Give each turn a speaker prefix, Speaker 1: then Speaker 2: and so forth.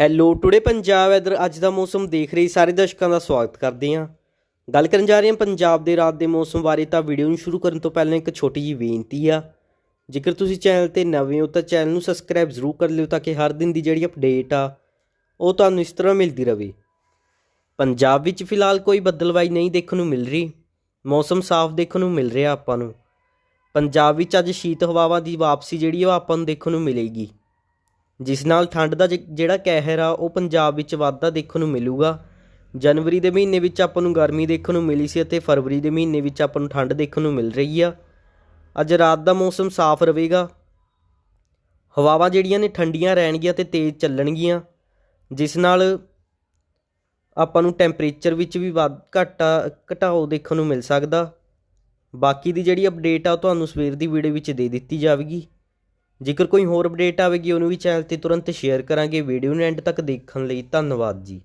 Speaker 1: Hello today Punjab ਇਧਰ ਅੱਜ ਦਾ ਮੌਸਮ ਦੇਖ ਰਹੀ ਸਾਰੇ ਦਰਸ਼ਕਾਂ ਦਾ ਸਵਾਗਤ ਕਰਦੇ ਹਾਂ। ਗੱਲ ਕਰਨ ਜਾ ਰਹੇ ਹਾਂ ਪੰਜਾਬ ਦੇ ਰਾਤ ਦੇ ਮੌਸਮ ਬਾਰੇ ਤਾਂ ਵੀਡੀਓ ਨੂੰ ਸ਼ੁਰੂ ਕਰਨ ਤੋਂ ਪਹਿਲਾਂ ਇੱਕ ਛੋਟੀ ਜਿਹੀ ਬੇਨਤੀ ਆ। ਜੇਕਰ ਤੁਸੀਂ ਚੈਨਲ ਤੇ ਨਵੇਂ ਹੋ ਤਾਂ ਚੈਨਲ ਨੂੰ ਸਬਸਕ੍ਰਾਈਬ ਜ਼ਰੂਰ ਕਰ ਲਿਓ ਤਾਂ ਕਿ ਹਰ ਦਿਨ ਦੀ ਜਿਹੜੀ ਅਪਡੇਟ ਆ, ਉਹ ਤੁਹਾਨੂੰ ਇਸ ਤਰ੍ਹਾਂ ਮਿਲਦੀ ਰਹੇ। ਪੰਜਾਬ ਵਿੱਚ ਫਿਲਹਾਲ ਕੋਈ ਬੱਦਲਵਾਈ ਨਹੀਂ ਦੇਖਣ ਨੂੰ ਮਿਲ ਰਹੀ। ਮੌਸਮ ਸਾਫ਼ ਦੇਖਣ ਨੂੰ ਮਿਲ ਰਿਹਾ ਆਪਾਂ ਨੂੰ। ਪੰਜਾਬ ਵਿੱਚ ਅੱਜ ਸ਼ੀਤ ਹਵਾਵਾਂ ਦੀ ਵਾਪਸੀ ਜਿਹੜੀ ਆ ਉਹ ਆਪਾਂ ਨੂੰ ਦੇਖਣ ਨੂੰ ਮਿਲੇਗੀ। ਜਿਸ ਨਾਲ ਠੰਡ ਦਾ ਜਿ- ਜਿਹੜਾ ਕਹਿਰ ਆ, ਉਹ ਪੰਜਾਬ ਵਿੱਚ ਵਾਧਾ ਦੇਖਣ ਨੂੰ ਮਿਲੂਗਾ। ਜਨਵਰੀ ਦੇ ਮਹੀਨੇ ਵਿੱਚ ਆਪਾਂ ਨੂੰ ਗਰਮੀ ਦੇਖਣ ਨੂੰ ਮਿਲੀ ਸੀ ਅਤੇ ਫਰਵਰੀ ਦੇ ਮਹੀਨੇ ਵਿੱਚ ਆਪਾਂ ਨੂੰ ਠੰਡ ਦੇਖਣ ਨੂੰ ਮਿਲ ਰਹੀ ਆ। ਅੱਜ ਰਾਤ ਦਾ ਮੌਸਮ ਸਾਫ਼ ਰਹੇਗਾ। ਹਵਾਵਾਂ ਜਿਹੜੀਆਂ ਨੇ ਠੰਡੀਆਂ ਰਹਿਣਗੀਆਂ ਤੇ ਤੇਜ਼ ਚੱਲਣਗੀਆਂ, ਜਿਸ ਨਾਲ ਆਪਾਂ ਨੂੰ ਟੈਂਪਰੇਚਰ ਵਿੱਚ ਵੀ ਵੱਧ ਘਟਾ, ਘਟਾਓ ਦੇਖਣ ਨੂੰ ਮਿਲ ਸਕਦਾ। ਬਾਕੀ ਦੀ ਜਿਹੜੀ ਅਪਡੇਟ ਆ, ਉਹ ਤੁਹਾਨੂੰ ਸਵੇਰ ਦੀ ਵੀਡੀਓ ਵਿੱਚ ਦੇ ਦਿੱਤੀ ਜਾਵੇਗੀ। ਜੇਕਰ ਕੋਈ ਹੋਰ ਅਪਡੇਟ ਆਵੇਗੀ, ਉਹਨੂੰ ਵੀ ਚੈਨਲ ਤੇ ਤੁਰੰਤ ਸ਼ੇਅਰ ਕਰਾਂਗੇ। ਵੀਡੀਓ ਨੂੰ ਐਂਡ ਤੱਕ ਦੇਖਣ ਲਈ ਧੰਨਵਾਦ ਜੀ।